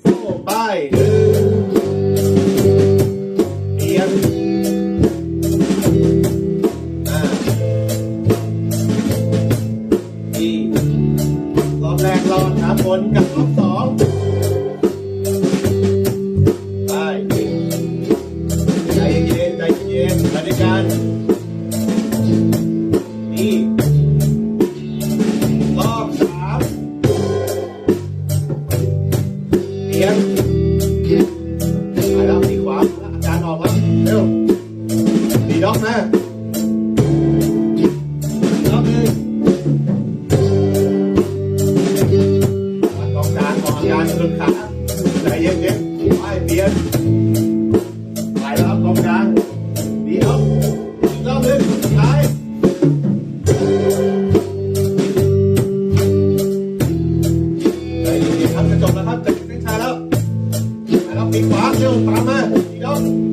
โฟไปหนึ่งเอียงอ่าดีรอบแรกรอดขาผลกับรอบสองไปใจเย็นใจเย็นไปด้วยกัน เอียงไปแล้วตีขวาอาจารย์ออกแล้วเร็วดีด็อกนะด็อกหนึ่งกองกลางกองอาจางสุดขา 他们，你要。